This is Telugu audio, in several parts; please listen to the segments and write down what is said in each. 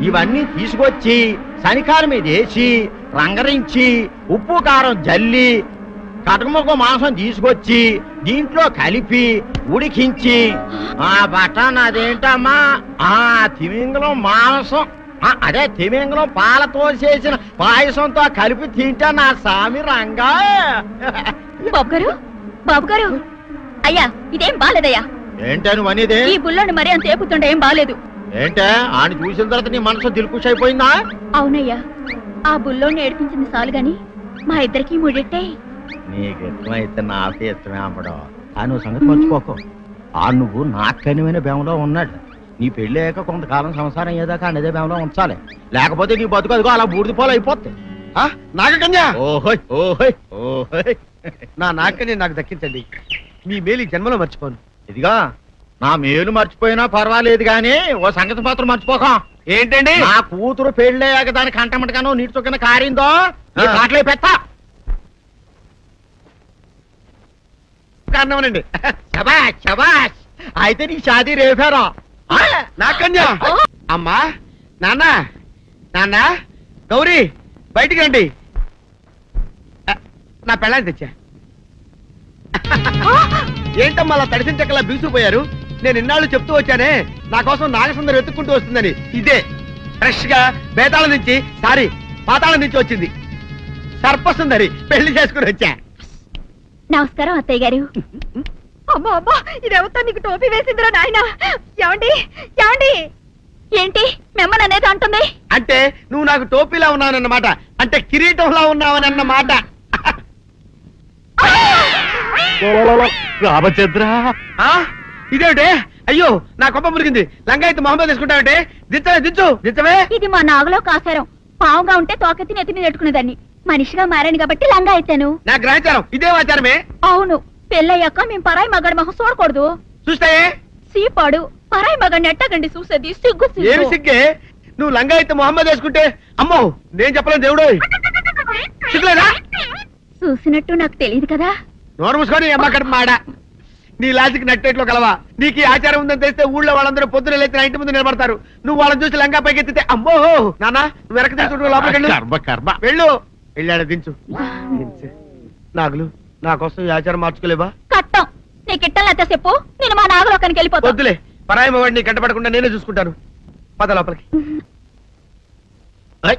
ఇవన్నీ తీసుకొచ్చి శనికాల మీద వేసి రంగరించి ఉప్పు కారం జల్లి కటకముఖ మాంసం తీసుకొచ్చి దీంట్లో కలిపి ఉడికించి ఆ బటన్ అదేంటమ్మా? ఆ తిమింగలం మాంసం. ఆ, అదే తిమింగలం పాలతో చేసిన పాయసంతో కలిపి తింటా నా సామి రంగా. బాబు గారు బాబు గారు అయ్యా ఇదేం బాలేదయ్యా. ఏంటే నువ్వు అనేది ఈ బుల్లోని మరీ అంత ఏపుతుండే ఏం బాలేదు. ఏంటే? ఆయన చూసిన తర్వాత నీ మనసు దిల్కుష్ అయిపోయిందా? అవునయ్యా ఆ బుల్లోని ఏడిపించింది చాలు గాని మా ఇద్దరికి ముడిట్టే? నీకు ఇష్టమైతే నాకే ఇష్టమే అమ్మడం. ఆ నువ్వు సంగతి మర్చిపోకు. ఆ నువ్వు నాకు కనివైన బేమలో ఉన్నాడు. నీ పెళ్ళి అయ్యాక కొంతకాలం సంసారం ఏదాకా అనేదే బేమలో ఉంచాలి. లేకపోతే నీ బతుకు అదిగో అలా బూడిద పోలు అయిపోతుంది నాగకన్యా! ఓహోయ్ ఓహోయ్ ఓహోయ్. నా నాగకన్య నాకు దక్కించండి. మీ మేలు జన్మలో మర్చిపోను. ఇదిగా నా మేలు మర్చిపోయినా పర్వాలేదు గాని ఓ సంగతి మాత్రం మర్చిపోకం. ఏంటండి? నా కూతురు పెళ్ళయ్యాక దాని కంటమటగానో నీటి చొక్కన కారిందో. పాటలే పెట్టా. కారణమనండి? శబాష్ శబాష్. అయితే నీ షాదీ రేపారా. నాకన్యా అమ్మా నాన్న నాన్న గౌరీ బయటికి రండి. నా పెళ్ళాన్ని తెచ్చా. ఏంటమ్మా అలా తడిసిన చెక్కలా బిగుసిపోయారు నేను ఇన్నాళ్ళు చెప్తూ వచ్చానే నా కోసం నాగసుందరం వెతుక్కుంటూ వస్తుందని. ఇదే. ఫ్రెష్గా బేతాళం నుంచి సారీ పాతాళం నుంచి వచ్చింది. సర్పసుందరి పెళ్ళి చేసుకుని వచ్చా. నమస్కారం అత్తయ్య గారు. అమ్మా అమ్మా ఇదేవతో నీకు టోపీ వేసిందిరా నాయన? ఏమండి ఏమండి? ఏంటి? మిమ్మల్ని అనేది అంటుంది. అంటే నువ్వు నాకు టోపీలా ఉన్నావనన్నమాట అంటే కిరీటంలా ఉన్నావనన్నమాట. రామచంద్ర. ఆ? ఇదేమిటే? అయ్యో నా కొప్ప మురిగింది. లంగాయత్ మొహమ్మద్ తీసుకుంటావంటే దించవే దించు దించవే ఇది మా నాగులో కాసారం. పావుగా ఉంటే తోకెత్తి నెత్తిని నెట్టుకునేదాన్ని మనిషిగా మారాను కాబట్టి లంగా అయితాను నా గ్రహచారం ఇదే ఆచారమే. అవును పెళ్ళయ్యాక మేము పరాయి మగాడి మొహం చూడకూడదు. చూస్తాయే? సీపాడు పరాయి మగాడిని ఎట్టగండి చూసేది సిగ్గు ఏమి సిగ్గు? సిగ్గే నువ్వు లంగాయత్ మొహమ్మద్ వేసుకుంటే అమ్మో నేను చెప్పలేను దేవుడు సిగ్గులేదా? చూసినట్టు నాకు తెలియదు కదా. నోరు మూసుకొని అమ్మ కడుపు మాడ. నీ లాజిక్ నట్టేట్లో కలవా? నీకు ఆచారం ఉందని తెలిస్తే ఊళ్ళో వాళ్ళందరూ పొద్దున లేచి నా ఇంటి ముందు నిలబడతారు. నువ్వు వాళ్ళని చూసి లంగా పైకి ఎత్తితే అమ్మో! నాన్న నువ్వు వెనక తీసుకుంటూ లోపలికి వెళ్ళు. కర్మ కర్మ. వెళ్ళు. వెళ్ళాడు దించు. దించు. నాగులు నా కోసం ఈ ఆచారం మార్చుకోలేవా? కట్టం. నీకు ఇట్టలేత చెప్పు. నేను మా నాగలోకానికి వెళ్ళిపోతా. వద్దులే. పరాయి వాడిని కంటపడకుండా నేనే చూసుకుంటాను. పద లోపలికి. ఏయ్.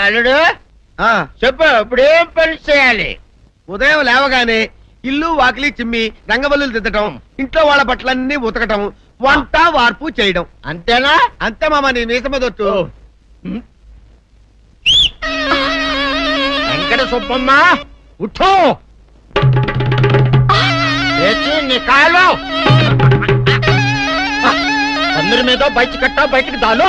అల్లుడు ఆ, చెప్పు ఇప్పుడు ఏం పని చేయాలి? ఉదయం లేవగానే ఇల్లు వాకిలి చిమ్మి రంగవల్లులు దిద్దటం ఇంట్లో వాళ్ళ బట్టలన్నీ ఉతకటం వంట వార్పు చేయడం. అంతేనా? అంతే మామ నీ మీసమదొట్టు వెంకట సుబ్బమ్మ ఉఠో. అందరి మీద బయట కట్ట బయటికి దాలో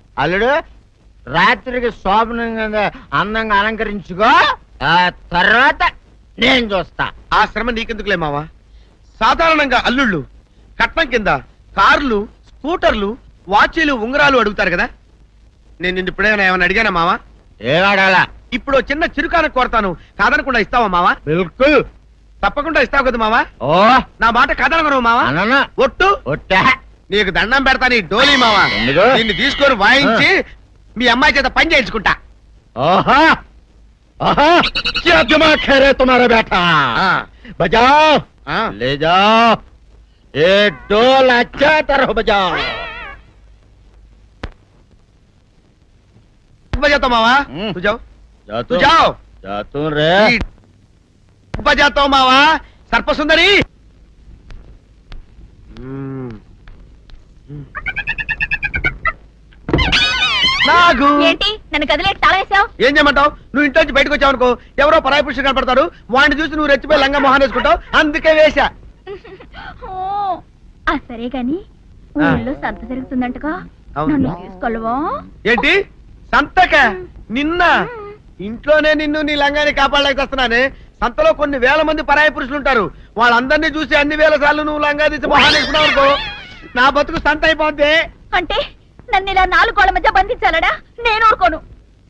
అల్లుడు రాత్రికి శోభనంగా అందంగా అలంకరించుకో ఆ తర్వాత నేను చూస్తా. ఆ శ్రమ నీకెందుకులే మావా? సాధారణంగా అల్లుళ్ళు కట్నం కింద కార్లు స్కూటర్లు వాచీలు ఉంగరాలు అడుగుతారు కదా? నేను నిన్ను ఇప్పుడేమైనా ఏమైనా అడిగానా మావా? ఏవాడాలా ఇప్పుడు చిన్న చిరుకాన కోరతాను. కాదనకుండా ఇస్తావా మావా? బిల్కుల్. తప్పకుండా ఇస్తావు కదా మావా? ఓ. నా మాట కాదనగను మావా? అనన. ఒట్టు. ఒట్టా. నీకు దండం పెడతా నీ డోలీ మావా ఎందుకు? దీన్ని తీసుకొని వాయించి మీ అమ్మాయి చేత పని చేయించుకుంటా ओहा ओहा क्या दिमाग है रे तुम्हारा बेटा ఆ, बजाओ ఆ. ले जाओ ये डोल अच्छा तरह बजाओ బజాతో మావా ఉమ్. తుజావు जा तू తుజావు जा तू रे బజాతో మావా సర్పసుందరి నాగు! ఏంటి? నన్ను గదిలేటి తాళం వేసావు? ఏం చేయమంటావు? నువ్వు ఇంట్లో బయటకు వచ్చావు అనుకో ఎవరో పరాయి పురుషుడు కనపడతాడు వాడిని చూసి నువ్వు రెచ్చిపోయి లంగా మొహాన్ వేసుకుంటావు. అందుకే వేశా. ఆ సరే గాని. ఊళ్ళో సంత జరుగుతుందంటగా. అవును. నన్ను తీసుకెళ్ళవా? ఏంటి? సంతక? నిన్న? ఇంట్లోనే నిన్ను నీ లంగాని కాపాడలేకొస్తున్నానే సంతలో కొన్ని వేల మంది పరాయి పురుషులు ఉంటారు. వాళ్ళందరినీ చూసి అన్ని వేల సార్లు నువ్వు లంగా తీసి మొహాన్ వేసుకున్నావు అనుకో నా బతుకు సంత అయిపోద్ది. అంటే నన్ను ఇలా నాలుగు గోళ్ళ మధ్య బంధించాలడా? నేను ఊరుకోను.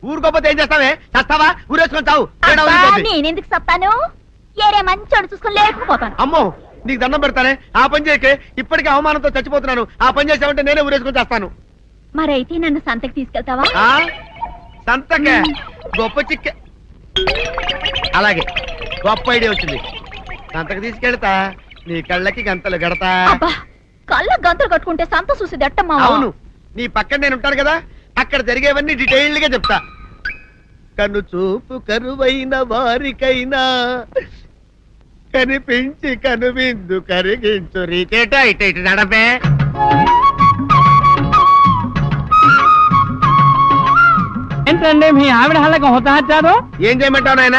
ఊరుకోపోతే ఏం చేస్తావే? చస్తావా ఊరేసుకొని చావు. నేనెందుకు చెప్తాను ఏరే మంచోడు చూసుకుని లేకపోతాను అమ్మో నీకు దండం పెడతానే? ఆ పని చేయకే ఇప్పటికే అవమానంతో చచ్చిపోతున్నాను. ఆ పని చేసావంటే నేనే ఊరేసుకొని చేస్తాను. మరైతే నన్ను సంతకి తీసుకెళ్తావా? ఆ? సంతకే? గొప్ప చిక్క. అలాగే గొప్ప ఐడియా వచ్చింది. సంతకు తీసుకెళ్తా నీ కళ్ళకి గంతలు గడతా. కళ్ళ గంతులు కట్టుకుంటే సంత చూసి దట్టమ్మా. అవును నీ పక్కన నేను ఉంటాను కదా అక్కడ జరిగేవన్నీ డీటెయిల్డ్గా చెప్తా. కను చూపు కరువైన వారికైనా కనిపించి కనువిందు కరిగించు రీకేట. ఇటు ఇటు నడపే. ఏంటండి మీ ఆవిడ హళ్ళకి హొత్తహచ్చారు ఏం చేయమంటావు నాయన?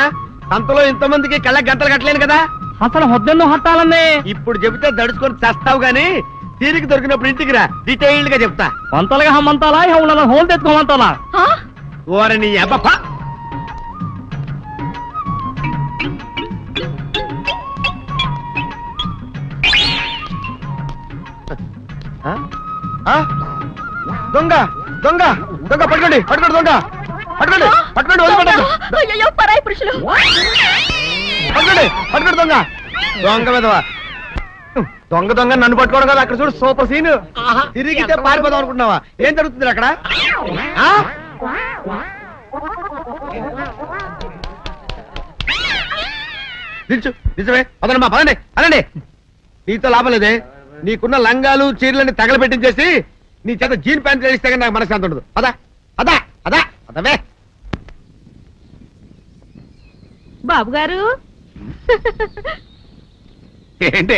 సంతలో ఇంతమందికి కళ్ళకి గంటలు కట్టలేను కదా. అసలు హొద్దెన్ను హత్తాలండి? ఇప్పుడు చెబితే దడుచుకొని చస్తావు గాని తీరిక దొరికినప్పుడు ఇంటికి రా. డీటెయిల్డ్గా చెప్తా. వంతలుగా హమ్మంతాలా ఇక ఉన్న హోల్ తెచ్చుకోమంతాలా? ఓరని అబ్బప్ప? దొంగ దొంగ దొంగ పట్టుకోండి పట్టుకోండి దొంగ. పట్టుకోండి పట్టుకోండి వదిలిపెట్టండి పరాయి పురుషులు. పట్టుకోండి పట్టుకోండి దొంగ. దొంగ విధవా. దొంగ దొంగ నన్ను పట్టుకోవడం కదా అక్కడ చూడు సూపర్ సీన్. తిరిగితే పారిపోదాం అనుకుంటున్నావా? ఏం జరుగుతుంది అక్కడ? ఆ? నిల్చు నిజమే అదనమ్మా పదండి అనండి. నీతో లాభం లేదే. నీకున్న లంగాలు చీరలని తగలబెట్టించేసి నీ చేత జీన్ ప్యాంట్ వేస్తే కానీ నాకు మనశ్శాంతి ఉండదు. అదా అదా అదా అదవే బాబు గారు ఏంటి?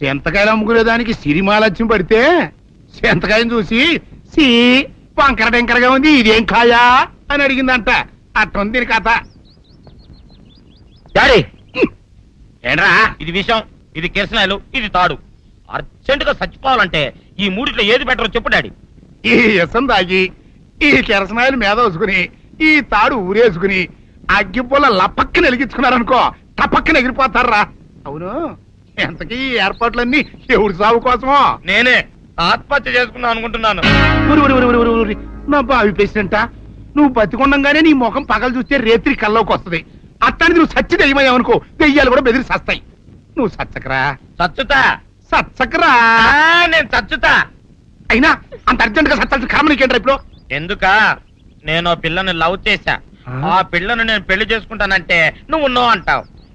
ఉమ్. సెంతకాయలు అమ్ముకునే దానికి సిరిమాలత్యం పడితే సెంతకాయని చూసి సి వంకర టెంకరగా ఉంది ఇదేం కాయా? అని అడిగిందంట. అట్టుంది దీని కథ. డాడీ ఏంట్రా? ఇది విషం ఇది కిరసనాయలు ఇది తాడు. అర్జెంట్గా చచ్చిపోవాలంటే ఈ మూడిట్లో ఏది బెటర్ చెప్పు డాడీ. ఈ ఇసం తాగి ఈ కెరసనాయలు మీద వేసుకుని ఈ తాడు ఊరేసుకుని అగ్గిపుల్ల లపక్కన వెలిగించుకున్నారనుకో టపక్కన ఎగిరిపోతారా? అవును. ఎంతకీ ఈ ఏర్పాట్లన్నీ ఎవరి సాగు కోసమో? నేనే ఆత్మహత్య చేసుకుందాం అనుకుంటున్నాను. నా బావి పేసినంట నువ్వు బతికొండంగానే నీ ముఖం పగలు చూస్తే రేత్రి కల్లోకి వస్తది. అట్టానికి నువ్వు సచ్చి దెయ్యమయ్యావనుకో దెయ్యాలు కూడా బెదిరి సస్తాయి. నువ్వు సచ్చకరా? చచ్చుతా సచ్చకరా? ఆ, నేను చచ్చుతా అయినా అంత అర్జెంట్గా సత్తాల్సిన కర్మ నీకేంట్రా ఇప్పుడు? ఎందుక? నేను ఓ పిల్లని లవ్ చేశా. ఆ? ఆ పిల్లను నేను పెళ్ళి చేసుకుంటానంటే నువ్వు నో అంటావు.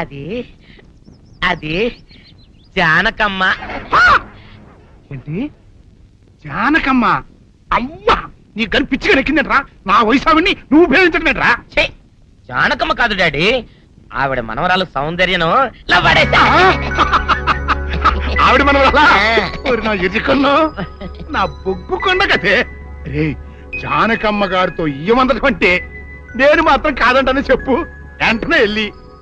అది అది జానకమ్మ. ఏంటి? జానకమ్మ? అమ్మా నీ గని పిచ్చిగా నెక్కిందంట్రా. నా వయసు ఆవిడ్ని నువ్వు ప్రేమించడమేట్రా ఛీ, జానకమ్మ కాదు డాడీ. ఆవిడ మనవరాలు సౌందర్యను. ఆవిడ మన వల్ల ఓరి నా నా బొగ్గు కొండ కదే రే జానకమ్మ గారితో ఇయ్యమందడం అంటే నేను మాత్రం కాదంటని చెప్పు. వెంటనే వెళ్ళి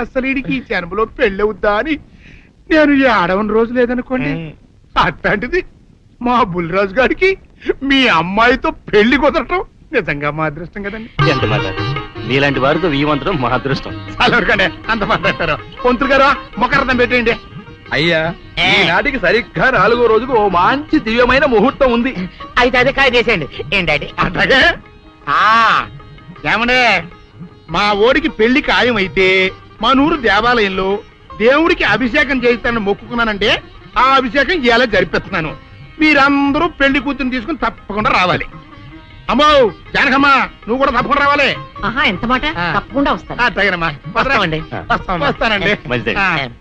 అసలు ఈడికి ఈ జన్మలో పెళ్ళవుద్దా అని నేను ఈ ఆడవని రోజు లేదనుకోండి. అట్లాంటిది మా బుల్లిరాజు గారికి మీ అమ్మాయితో పెళ్ళి కుదరటం నిజంగా మా అదృష్టం కదండి. ఎంత మాట నీలాంటి వారితో వీయమంతరం మా అదృష్టం. చాలా వరకండి అంత మాట్లాడతారు. పొంతులు గారు మొకరదం పెట్టేయండి. అయ్యా ఏ. ఈనాటికి సరిగ్గా నాలుగో రోజుకు ఓ మంచి దివ్యమైన ముహూర్తం ఉంది. అయితే అదే కాయ చేసేయండి. ఏం డాడీ అట్లాగే? ఆ, ఏమండే? మా ఓడికి పెళ్ళి ఖాయమైతే మా నూరు దేవాలయంలో దేవుడికి అభిషేకం చేయిస్తానని మొక్కుకున్నానంటే ఆ అభిషేకం ఇలా జరిపిస్తున్నాను. మీరందరూ పెళ్ళి కూతురు తీసుకుని తప్పకుండా రావాలి. అమ్మో జానకమ్మ నువ్వు కూడా తప్పకుండా రావాలి. ఆహా ఎంత మాట. తప్పకుండా వస్తాను. వస్తామండి. వస్తాం వస్తానండి. ఆ.